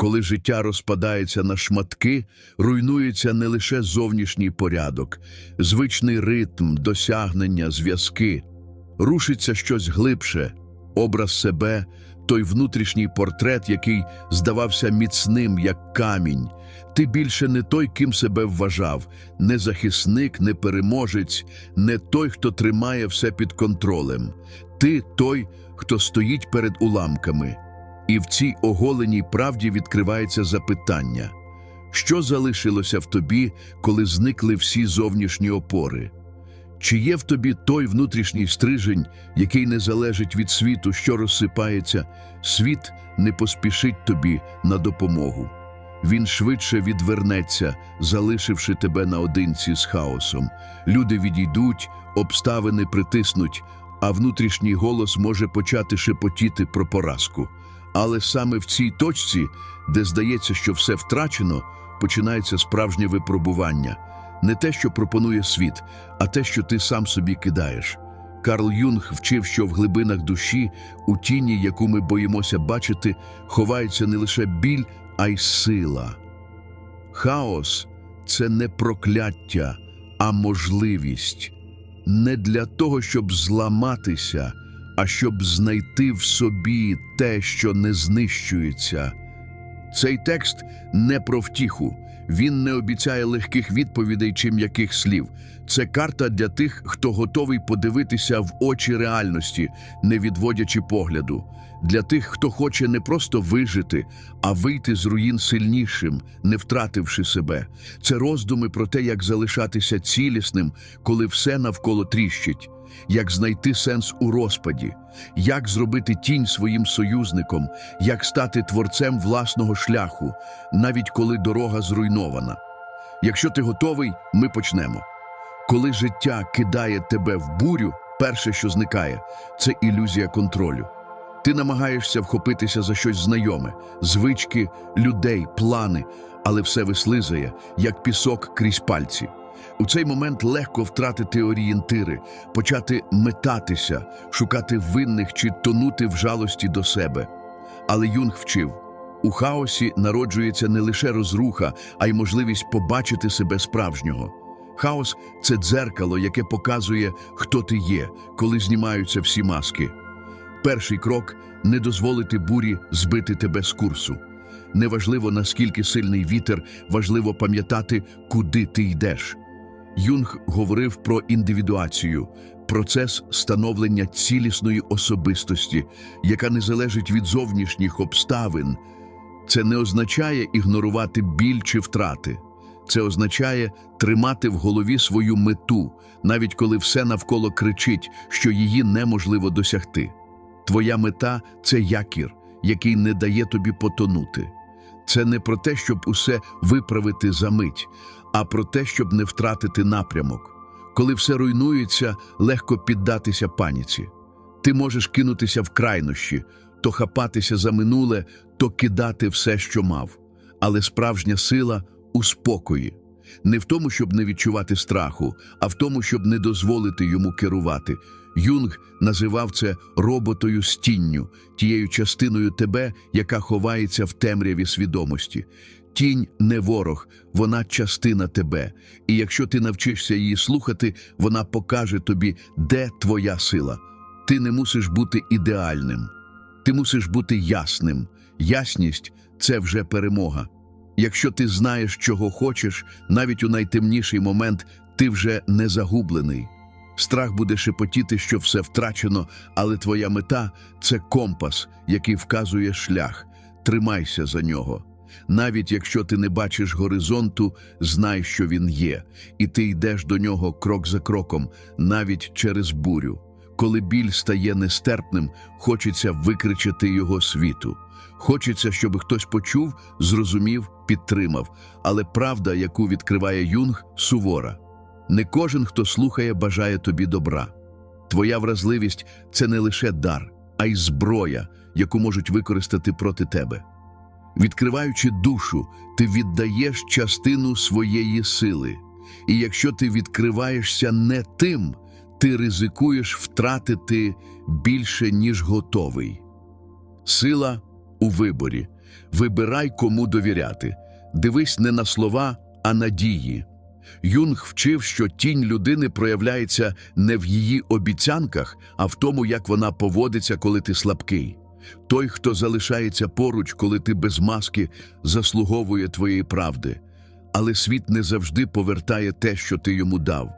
Коли життя розпадається на шматки, руйнується не лише зовнішній порядок, звичний ритм, досягнення, зв'язки. Рушиться щось глибше, образ себе, той внутрішній портрет, який здавався міцним, як камінь. Ти більше не той, ким себе вважав, не захисник, не переможець, не той, хто тримає все під контролем. Ти той, хто стоїть перед уламками. І в цій оголеній правді відкривається запитання: що залишилося в тобі, коли зникли всі зовнішні опори? Чи є в тобі той внутрішній стрижень, який не залежить від світу, що розсипається, світ не поспішить тобі на допомогу. Він швидше відвернеться, залишивши тебе наодинці з хаосом. Люди відійдуть, обставини притиснуть, а внутрішній голос може почати шепотіти про поразку. Але саме в цій точці, де здається, що все втрачено, починається справжнє випробування. Не те, що пропонує світ, а те, що ти сам собі кидаєш. Карл Юнг вчив, що в глибинах душі, у тіні, яку ми боїмося бачити, ховається не лише біль, а й сила. Хаос це не прокляття, а можливість. Не для того, щоб зламатися, а щоб знайти в собі те, що не знищується. Цей текст не про втіху. Він не обіцяє легких відповідей чи м'яких слів. Це карта для тих, хто готовий подивитися в очі реальності, не відводячи погляду. Для тих, хто хоче не просто вижити, а вийти з руїн сильнішим, не втративши себе. Це роздуми про те, як залишатися цілісним, коли все навколо тріщить, як знайти сенс у розпаді, як зробити тінь своїм союзником, як стати творцем власного шляху, навіть коли дорога зруйнована. Якщо ти готовий, ми почнемо. Коли життя кидає тебе в бурю, перше, що зникає, це ілюзія контролю. Ти намагаєшся вхопитися за щось знайоме, звички, людей, плани, але все вислизає, як пісок крізь пальці. У цей момент легко втратити орієнтири, почати метатися, шукати винних чи тонути в жалості до себе. Але Юнг вчив: у хаосі народжується не лише розруха, а й можливість побачити себе справжнього. Хаос це дзеркало, яке показує, хто ти є, коли знімаються всі маски. Перший крок не дозволити бурі збити тебе з курсу. Неважливо, наскільки сильний вітер, важливо пам'ятати, куди ти йдеш. Юнг говорив про індивідуацію, процес становлення цілісної особистості, яка не залежить від зовнішніх обставин. Це не означає ігнорувати біль чи втрати. Це означає тримати в голові свою мету, навіть коли все навколо кричить, що її неможливо досягти. Твоя мета це якір, який не дає тобі потонути. Це не про те, щоб усе виправити за мить, а про те, щоб не втратити напрямок. Коли все руйнується, легко піддатися паніці. Ти можеш кинутися в крайнощі, то хапатися за минуле, то кидати все, що мав. Але справжня сила у спокої. Не в тому, щоб не відчувати страху, а в тому, щоб не дозволити йому керувати. Юнг називав це роботою з тінню, тією частиною тебе, яка ховається в темряві свідомості. Тінь не ворог, вона частина тебе. І якщо ти навчишся її слухати, вона покаже тобі, де твоя сила. Ти не мусиш бути ідеальним, ти мусиш бути ясним. Ясність це вже перемога. Якщо ти знаєш, чого хочеш, навіть у найтемніший момент ти вже не загублений. Страх буде шепотіти, що все втрачено, але твоя мета це компас, який вказує шлях. Тримайся за нього. Навіть якщо ти не бачиш горизонту, знай, що він є, і ти йдеш до нього крок за кроком, навіть через бурю. Коли біль стає нестерпним, хочеться викричати його світу. Хочеться, щоб хтось почув, зрозумів, підтримав. Але правда, яку відкриває Юнг, сувора. Не кожен, хто слухає, бажає тобі добра. Твоя вразливість це не лише дар, а й зброя, яку можуть використати проти тебе. Відкриваючи душу, ти віддаєш частину своєї сили. І якщо ти відкриваєшся не тим, ти ризикуєш втратити більше, ніж готовий. Сила у виборі. Вибирай, кому довіряти. Дивись не на слова, а на дії. Юнг вчив, що тінь людини проявляється не в її обіцянках, а в тому, як вона поводиться, коли ти слабкий. Той, хто залишається поруч, коли ти без маски, заслуговує твоєї правди. Але світ не завжди повертає те, що ти йому дав.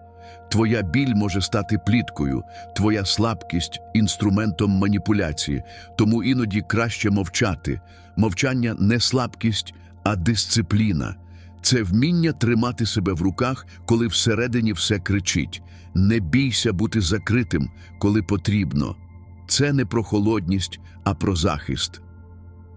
Твоя біль може стати пліткою, твоя слабкість інструментом маніпуляції, тому іноді краще мовчати. Мовчання не слабкість, а дисципліна. Це вміння тримати себе в руках, коли всередині все кричить. Не бійся бути закритим, коли потрібно. Це не про холодність, а про захист.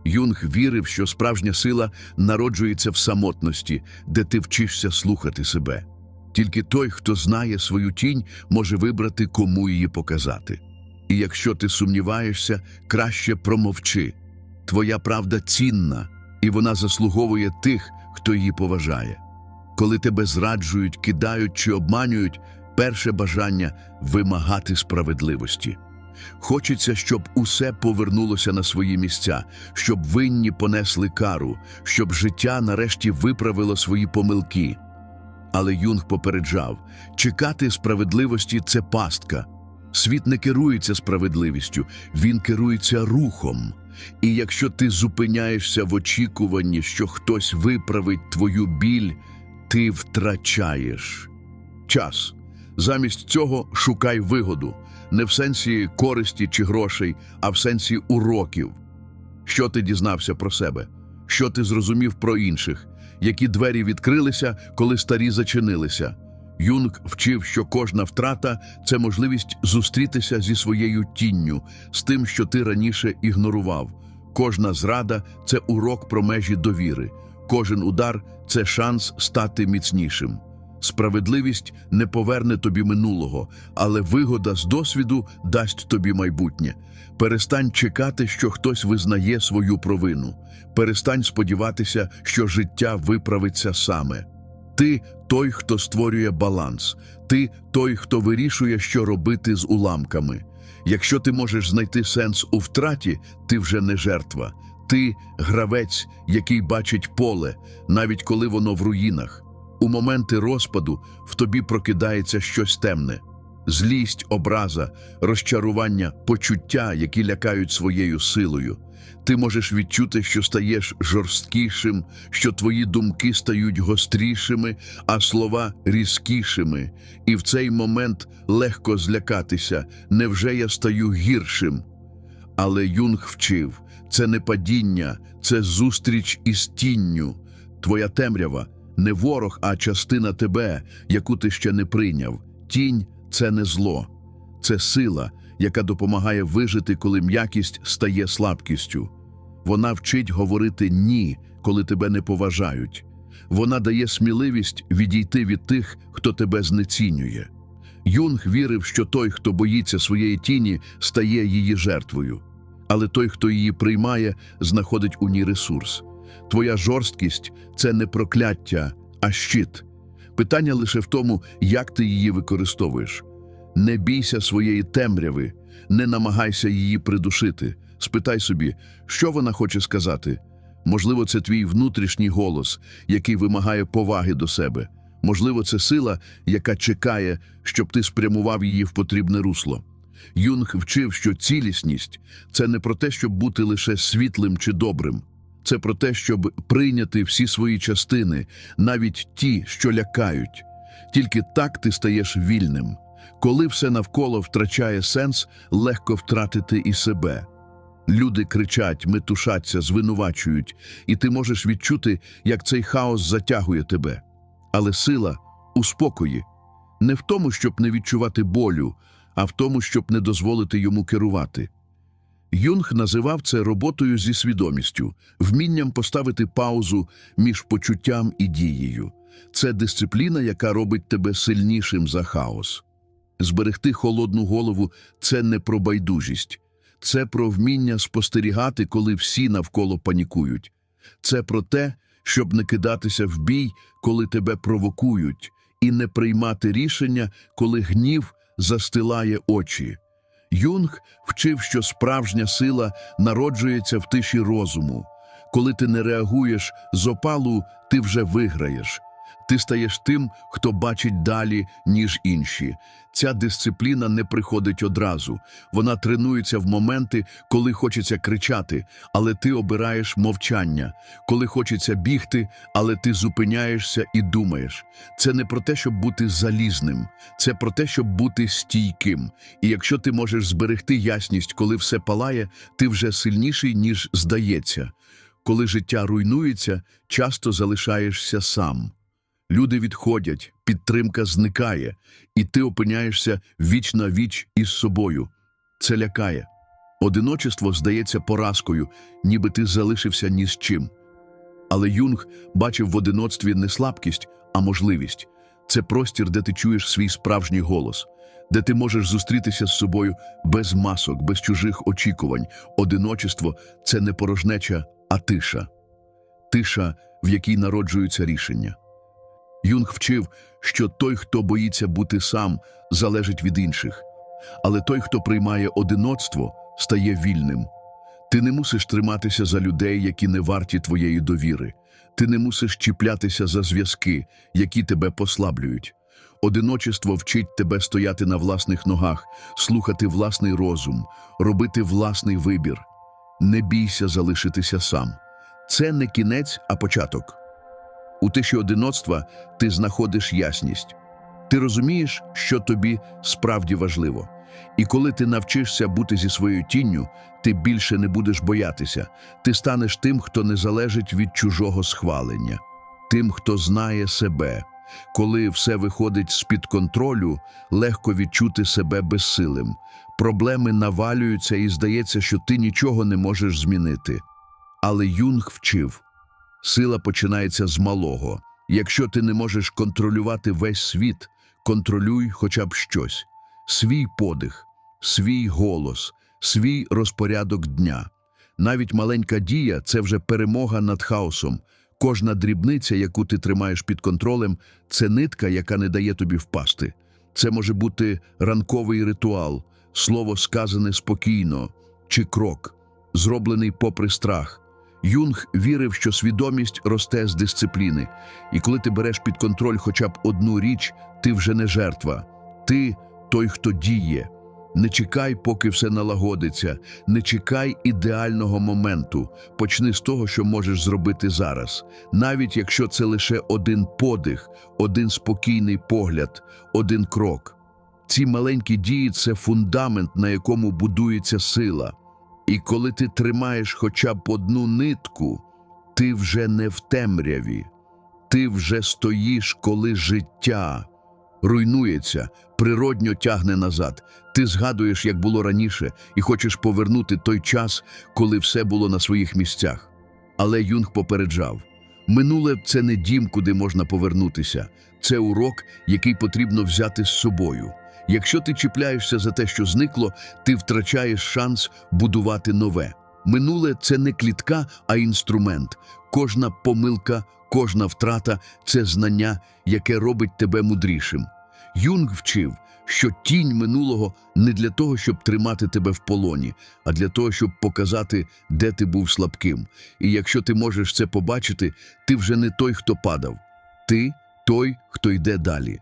Юнг вірив, що справжня сила народжується в самотності, де ти вчишся слухати себе. Тільки той, хто знає свою тінь, може вибрати, кому її показати. І якщо ти сумніваєшся, краще промовчи. Твоя правда цінна, і вона заслуговує тих, хто її поважає. Коли тебе зраджують, кидають чи обманюють, перше бажання вимагати справедливості. Хочеться, щоб усе повернулося на свої місця, щоб винні понесли кару, щоб життя нарешті виправило свої помилки. Але Юнг попереджав: чекати справедливості це пастка. Світ не керується справедливістю, він керується рухом. І якщо ти зупиняєшся в очікуванні, що хтось виправить твою біль, ти втрачаєш час. Замість цього шукай вигоду, не в сенсі користі чи грошей, а в сенсі уроків. Що ти дізнався про себе? Що ти зрозумів про інших? Які двері відкрилися, коли старі зачинилися? Юнг вчив, що кожна втрата це можливість зустрітися зі своєю тінню, з тим, що ти раніше ігнорував. Кожна зрада це урок про межі довіри, кожен удар це шанс стати міцнішим. Справедливість не поверне тобі минулого, але вигода з досвіду дасть тобі майбутнє. Перестань чекати, що хтось визнає свою провину. Перестань сподіватися, що життя виправиться саме. Ти той, хто створює баланс, ти той, хто вирішує, що робити з уламками. Якщо ти можеш знайти сенс у втраті, ти вже не жертва. Ти гравець, який бачить поле, навіть коли воно в руїнах. У моменти розпаду в тобі прокидається щось темне. Злість, образа, розчарування, почуття, які лякають своєю силою. Ти можеш відчути, що стаєш жорсткішим, що твої думки стають гострішими, а слова різкішими. І в цей момент легко злякатися, невже я стаю гіршим? Але Юнг вчив, це не падіння, це зустріч із тінню. Твоя темрява не ворог, а частина тебе, яку ти ще не прийняв. Тінь це не зло, це сила, яка допомагає вижити, коли м'якість стає слабкістю. Вона вчить говорити ні, коли тебе не поважають. Вона дає сміливість відійти від тих, хто тебе знецінює. Юнг вірив, що той, хто боїться своєї тіні, стає її жертвою. Але той, хто її приймає, знаходить у ній ресурс. Твоя жорсткість це не прокляття, а щит. Питання лише в тому, як ти її використовуєш. Не бійся своєї темряви, не намагайся її придушити. Спитай собі, що вона хоче сказати. Можливо, це твій внутрішній голос, який вимагає поваги до себе. Можливо, це сила, яка чекає, щоб ти спрямував її в потрібне русло. Юнг вчив, що цілісність це не про те, щоб бути лише світлим чи добрим. Це про те, щоб прийняти всі свої частини, навіть ті, що лякають. Тільки так ти стаєш вільним. Коли все навколо втрачає сенс, легко втратити і себе. Люди кричать, метушаться, звинувачують, і ти можеш відчути, як цей хаос затягує тебе. Але сила у спокої не в тому, щоб не відчувати болю, а в тому, щоб не дозволити йому керувати. Юнг називав це роботою зі свідомістю, вмінням поставити паузу між почуттям і дією. Це дисципліна, яка робить тебе сильнішим за хаос. Зберегти холодну голову це не про байдужість, це про вміння спостерігати, коли всі навколо панікують. Це про те, щоб не кидатися в бій, коли тебе провокують, і не приймати рішення, коли гнів застилає очі. Юнг вчив, що справжня сила народжується в тиші розуму, Коли ти не реагуєш з опалу, ти вже виграєш. Ти стаєш тим, хто бачить далі, ніж інші. Ця дисципліна не приходить одразу. Вона тренується в моменти, коли хочеться кричати, але ти обираєш мовчання, коли хочеться бігти, але ти зупиняєшся і думаєш. Це не про те, щоб бути залізним, це про те, щоб бути стійким. І якщо ти можеш зберегти ясність, коли все палає, ти вже сильніший, ніж здається. Коли життя руйнується, часто залишаєшся сам. Люди відходять, підтримка зникає, і ти опиняєшся віч на віч із собою. Це лякає. Одиночество здається поразкою, ніби ти залишився ні з чим. Але Юнг бачив в одиноцтві не слабкість, а можливість. Це простір, де ти чуєш свій справжній голос, де ти можеш зустрітися з собою без масок, без чужих очікувань. Одиночество це не порожнеча, а тиша. Тиша, в якій народжуються рішення. Юнг вчив, що той, хто боїться бути сам, залежить від інших. Але той, хто приймає одиноцтво, стає вільним. Ти не мусиш триматися за людей, які не варті твоєї довіри. Ти не мусиш чіплятися за зв'язки, які тебе послаблюють. Одиночество вчить тебе стояти на власних ногах, слухати власний розум, робити власний вибір. Не бійся залишитися сам. Це не кінець, а початок. У тиші одиноцтва ти знаходиш ясність. Ти розумієш, що тобі справді важливо. І коли ти навчишся бути зі своєю тінню, ти більше не будеш боятися. Ти станеш тим, хто не залежить від чужого схвалення, тим, хто знає себе. Коли все виходить з-під контролю, легко відчути себе безсилим. Проблеми навалюються і здається, що ти нічого не можеш змінити. Але Юнг вчив. Сила починається з малого. Якщо ти не можеш контролювати весь світ, контролюй хоча б щось: свій подих, свій голос, свій розпорядок дня. Навіть маленька дія це вже перемога над хаосом. Кожна дрібниця, яку ти тримаєш під контролем, це нитка, яка не дає тобі впасти. Це може бути ранковий ритуал, слово сказане спокійно, чи крок, зроблений попри страх. Юнг вірив, що свідомість росте з дисципліни, і коли ти береш під контроль хоча б одну річ, ти вже не жертва. Ти той, хто діє. Не чекай, поки все налагодиться, не чекай ідеального моменту. Почни з того, що можеш зробити зараз, навіть якщо це лише один подих, один спокійний погляд, один крок. Ці маленькі дії це фундамент, на якому будується сила. І коли ти тримаєш хоча б одну нитку, ти вже не в темряві, ти вже стоїш, коли життя руйнується, природньо тягне назад. Ти згадуєш, як було раніше, і хочеш повернути той час, коли все було на своїх місцях. Але Юнг попереджав: минуле це не дім, куди можна повернутися, це урок, який потрібно взяти з собою. Якщо ти чіпляєшся за те, що зникло, ти втрачаєш шанс будувати нове. Минуле це не клітка, а інструмент. Кожна помилка, кожна втрата це знання, яке робить тебе мудрішим. Юнг вчив, що тінь минулого не для того, щоб тримати тебе в полоні, а для того, щоб показати, де ти був слабким. І якщо ти можеш це побачити, ти вже не той, хто падав. Ти той, хто йде далі.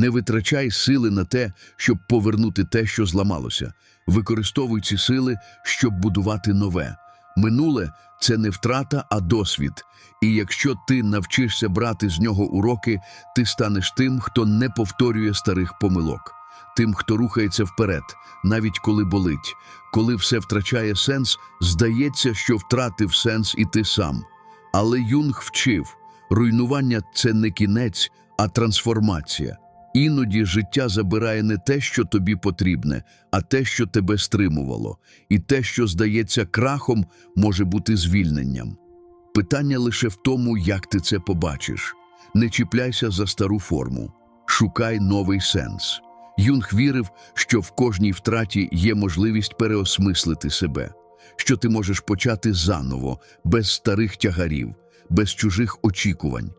Не витрачай сили на те, щоб повернути те, що зламалося. Використовуй ці сили, щоб будувати нове. Минуле це не втрата, а досвід. І якщо ти навчишся брати з нього уроки, ти станеш тим, хто не повторює старих помилок, тим, хто рухається вперед, навіть коли болить. Коли все втрачає сенс, здається, що втратив сенс і ти сам. Але Юнг вчив: руйнування це не кінець, а трансформація. Іноді життя забирає не те, що тобі потрібне, а те, що тебе стримувало, і те, що здається крахом, може бути звільненням. Питання лише в тому, як ти це побачиш. Не чіпляйся за стару форму, шукай новий сенс. Юнг вірив, що в кожній втраті є можливість переосмислити себе, що ти можеш почати заново, без старих тягарів, без чужих очікувань.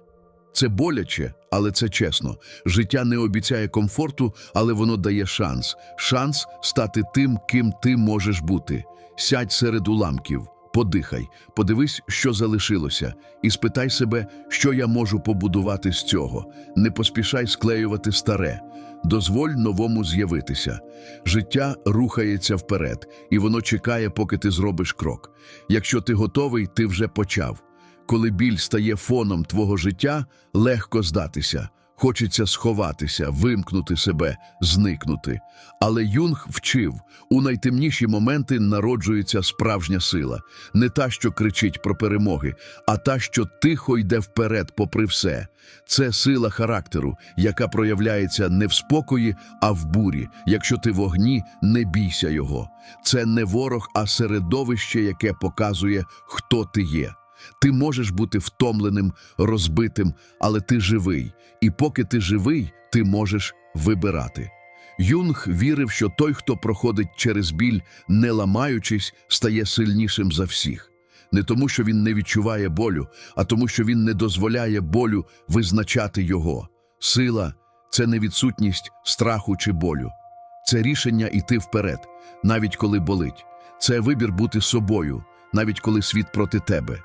Це боляче, але це чесно. Життя не обіцяє комфорту, але воно дає шанс. Шанс стати тим, ким ти можеш бути. Сядь серед уламків, Подихай, подивись, що залишилося, і спитай себе, що я можу побудувати з цього. Не поспішай склеювати старе. Дозволь новому з'явитися. Життя рухається вперед, і воно чекає, поки ти зробиш крок. Якщо ти готовий, ти вже почав. Коли біль стає фоном твого життя, легко здатися. Хочеться сховатися, вимкнути себе, зникнути. Але Юнг вчив, у найтемніші моменти народжується справжня сила, не та, що кричить про перемоги, а та, що тихо йде вперед, попри все. Це сила характеру, яка проявляється не в спокої, а в бурі. Якщо ти в огні, не бійся його. Це не ворог, а середовище, яке показує, хто ти є. Ти можеш бути втомленим, розбитим, але ти живий, і поки ти живий, ти можеш вибирати. Юнг вірив, що той, хто проходить через біль, не ламаючись, стає сильнішим за всіх. Не тому, що він не відчуває болю, а тому, що він не дозволяє болю визначати його. Сила це не відсутність страху чи болю. Це рішення йти вперед, навіть коли болить. Це вибір бути собою, навіть коли світ проти тебе.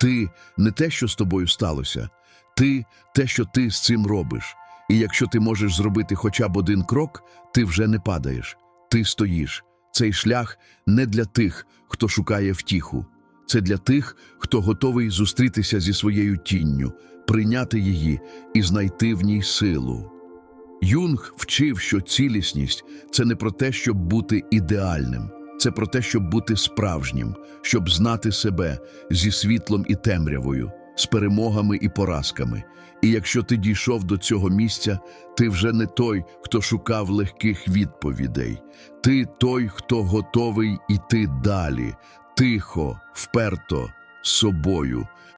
Ти не те, що з тобою сталося, ти те, що ти з цим робиш. І якщо ти можеш зробити хоча б один крок, ти вже не падаєш, ти стоїш. Цей шлях не для тих, хто шукає втіху. Це для тих, хто готовий зустрітися зі своєю тінню, прийняти її і знайти в ній силу. Юнг вчив, що цілісність це не про те, щоб бути ідеальним, це про те, щоб бути справжнім, щоб знати себе зі світлом і темрявою, з перемогами і поразками. І якщо ти дійшов до цього місця, ти вже не той, хто шукав легких відповідей. Ти той, хто готовий іти далі, тихо, вперто, з собою,